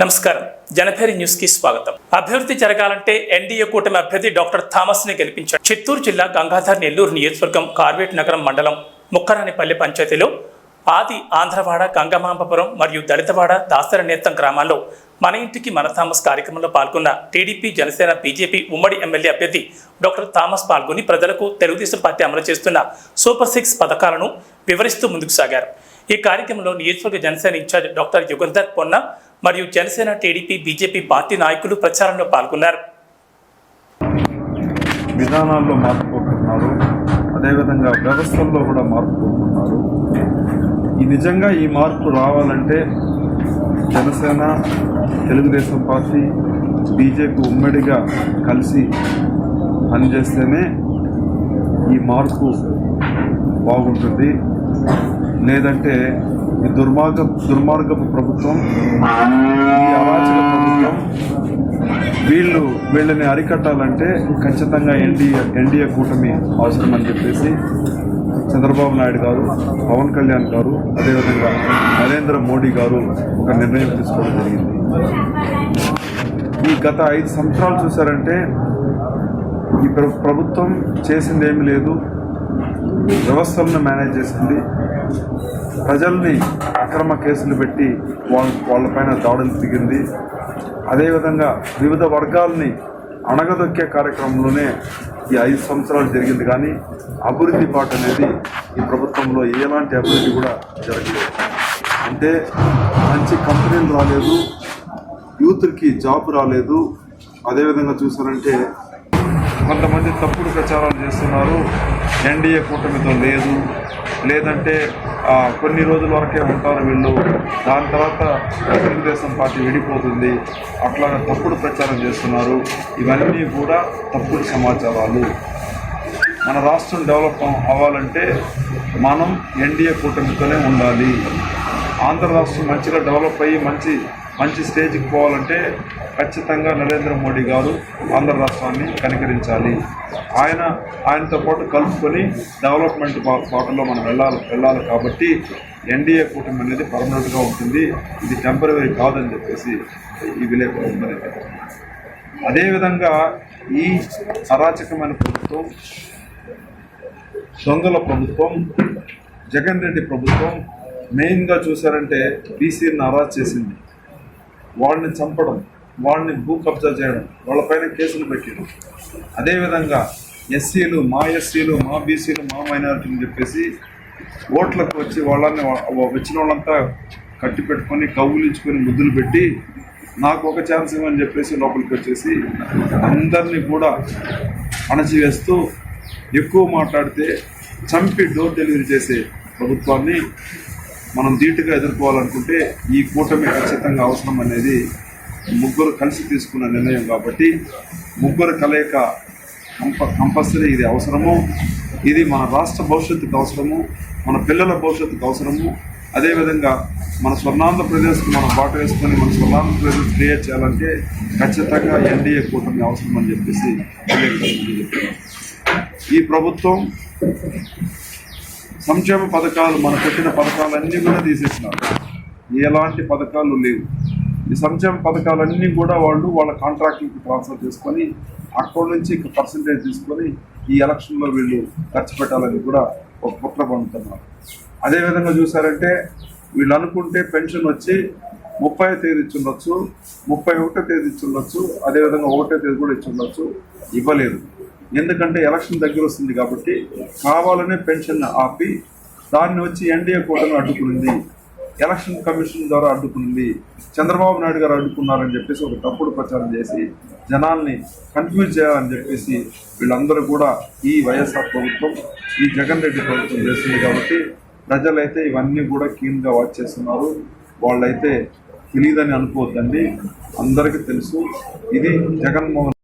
నమస్కారం. జనభేరి న్యూస్కి స్వాగతం. అభివృద్ధి జరగాలంటే ఎన్డీఏ కూటమి అభ్యర్థి డాక్టర్ థామస్ని గెలిపించారు. చిత్తూరు జిల్లా గంగాధర్ నెల్లూరు నియోజకవర్గం కార్వేట్ నగరం మండలం ముక్కరానిపల్లి పంచాయతీలో ఆది ఆంధ్రవాడ గంగమాంబపురం మరియు దళితవాడ దాసరనేత్తం గ్రామాల్లో మన ఇంటికి మన థామస్ కార్యక్రమంలో పాల్గొన్న టీడీపీ జనసేన బీజేపీ ఉమ్మడి ఎమ్మెల్యే అభ్యర్థి డాక్టర్ థామస్ పాల్గొని ప్రజలకు తెలుగుదేశం పార్టీ అమలు చేస్తున్న సూపర్ సిక్స్ పథకాలను వివరిస్తూ ముందుకు సాగారు. ఈ కార్యక్రమంలో నియోజకవర్గ జనసేన ఇన్ఛార్జ్ డాక్టర్ యుగంధర్ పొన్న మరియు జనసేన టీడీపీ బీజేపీ పార్టీ నాయకులు ప్రచారంలో పాల్గొన్నారు. విధానాల్లో మార్పు కోరుకుంటున్నారు అదేవిధంగా వ్యవస్థల్లో కూడా మార్పు కోరుకుంటున్నారు ఈ నిజంగా ఈ మార్పు రావాలంటే జనసేన తెలుగుదేశం పార్టీ బీజేపీ ఉమ్మడిగా కలిసి పనిచేస్తేనే ఈ మార్పు బాగుంటుంది. లేదంటే ఈ దుర్మార్గ దుర్మార్గపు ప్రభుత్వం ఈ అరాచక ప్రభుత్వం వీళ్ళు వీళ్ళని అరికట్టాలంటే ఖచ్చితంగా ఎన్డీఏ ఎన్డీఏ కూటమి అవసరం అని చెప్పేసి చంద్రబాబు నాయుడు గారు పవన్ కళ్యాణ్ గారు అదేవిధంగా నరేంద్ర మోడీ గారు ఒక నిర్ణయం తీసుకోవడం జరిగింది. ఈ గత ఐదు సంవత్సరాలు చూసారంటే ఈ ప్రభుత్వం చేసిందేమీ లేదు. వ్యవస్థలను మేనేజ్ చేసింది. ప్రజల్ని అక్రమ కేసులు పెట్టి వాళ్ళ వాళ్ళపైన దాడులు దిగింది అదేవిధంగా వివిధ వర్గాల్ని అణగదొక్కే కార్యక్రమంలోనే ఈ ఐదు సంవత్సరాలు జరిగింది. కానీ అభివృద్ధి పాట అనేది ఈ ప్రభుత్వంలో ఎలాంటి అభివృద్ధి కూడా జరగలేదు. అంటే మంచి కంపెనీలు రాలేదు యూత్కి జాబ్ రాలేదు. అదేవిధంగా చూసారంటే కొంతమంది తప్పుడు ప్రచారాలు చేస్తున్నారు. ఎన్డీఏ కూటమితో లేదు. లేదంటే కొన్ని రోజుల వరకే ఉంటారు వీళ్ళు. దాని తర్వాత తెలుగుదేశం పార్టీ విడిపోతుంది. అట్లాగా తప్పుడు ప్రచారం చేస్తున్నారు. ఇవన్నీ కూడా తప్పుడు సమాచారాలు. మన రాష్ట్రం డెవలప్ అవ్వాలంటే మనం ఎన్డీఏ కూటమితోనే ఉండాలి. ఆంధ్ర రాష్ట్రం మంచిగా డెవలప్ అయ్యి మంచి మంచి స్టేజ్కి పోవాలంటే ఖచ్చితంగా నరేంద్ర మోడీ గారు ఆంధ్ర రాష్ట్రాన్ని కనికరించాలి. ఆయన ఆయనతో పాటు కలుపుకొని డెవలప్మెంట్ బాటలో మనం వెళ్ళాలి వెళ్ళాలి కాబట్టి ఎన్డీఏ కూటమి అనేది పర్మనెంట్గా ఉంటుంది. ఇది టెంపరీ కాదని చెప్పేసి ఈ విలేకరు ఉందని అదేవిధంగా ఈ అరాచకమైన ప్రభుత్వం దొంగల ప్రభుత్వం జగన్ రెడ్డి ప్రభుత్వం మెయిన్గా చూసారంటే బీసీని అరాజ్ చేసింది. వాళ్ళని చంపడం వాళ్ళని భూ కబ్జా చేయడం వాళ్ళపైన కేసులు పెట్టడం అదేవిధంగా ఎస్సీలు మా ఎస్సీలు మా బీసీలు మా మైనారిటీని చెప్పేసి ఓట్లకు వచ్చి వాళ్ళని వచ్చిన వాళ్ళంతా కట్టి పెట్టుకొని కవ్వులించుకొని ముద్దులు పెట్టి నాకు ఒక ఛాన్స్ ఇవ్వని చెప్పేసి లోపలికి వచ్చేసి అందరినీ కూడా అణచివేస్తూ ఎక్కువ మాట్లాడితే చంపి డోర్ డెలివరీ చేసే ప్రభుత్వాన్ని మనం ధీటుగా ఎదుర్కోవాలనుకుంటే ఈ కూటమి ఖచ్చితంగా అవసరం అనేది ముగ్గురు కలిసి తీసుకున్న నిర్ణయం కాబట్టి ముగ్గురు కలయిక కంప కంపల్సరీ ఇది అవసరము. ఇది మన రాష్ట్ర భవిష్యత్తుకు అవసరము మన పిల్లల భవిష్యత్తుకు అవసరము. అదేవిధంగా మన స్వర్ణాంధ్రప్రదేశ్కి మనం బాట వేసుకొని మన స్వర్ణాంధ్రప్రదేశ్ క్రియేట్ చేయాలంటే ఖచ్చితంగా ఎన్డీఏ కూటమి అవసరం అని చెప్పేసి ఈ ప్రభుత్వం సంక్షేమ పథకాలు మన పెట్టిన పథకాలన్నీ కూడా తీసేసినారు. ఎలాంటి పథకాలు లేవు. ఈ సంక్షేమ పథకాలన్నీ కూడా వాళ్ళు వాళ్ళ కాంట్రాక్ట్కి ట్రాన్స్ఫర్ చేసుకొని అక్కడి నుంచి పర్సంటేజ్ తీసుకొని ఈ ఎలక్షన్లో వీళ్ళు ఖర్చు పెట్టాలని కూడా ఒక కుట్ర పండుతున్నారు అదేవిధంగా చూసారంటే వీళ్ళు అనుకుంటే పెన్షన్ వచ్చి ముప్పై తేదీ ఇచ్చి ఉండొచ్చు ముప్పై ఒకటో తేదీ ఇచ్చి ఉండొచ్చు అదేవిధంగా ఒకటో తేదీ కూడా ఇచ్చి ఉండొచ్చు ఇవ్వలేదు. ఎందుకంటే ఎలక్షన్ దగ్గర వస్తుంది కాబట్టి కావాలనే పెన్షన్ ఆపి దాన్ని వచ్చి ఎన్డీఏ కూటమి అడ్డుకునింది ఎలక్షన్ కమిషన్ ద్వారా అడ్డుకునింది చంద్రబాబు నాయుడు గారు అడ్డుకున్నారని చెప్పేసి ఒక తప్పుడు ప్రచారం చేసి జనాల్ని కన్ఫ్యూజ్ చేయాలని చెప్పేసి వీళ్ళందరూ కూడా ఈ వైఎస్ఆర్ ప్రభుత్వం ఈ జగన్ రెడ్డి ప్రభుత్వం చేస్తుంది కాబట్టి ప్రజలైతే ఇవన్నీ కూడా కీన్గా వాచ్ చేస్తున్నారు. వాళ్ళైతే తెలియదని అనుకోవద్దండి. అందరికీ తెలుసు. ఇది జగన్మోహన్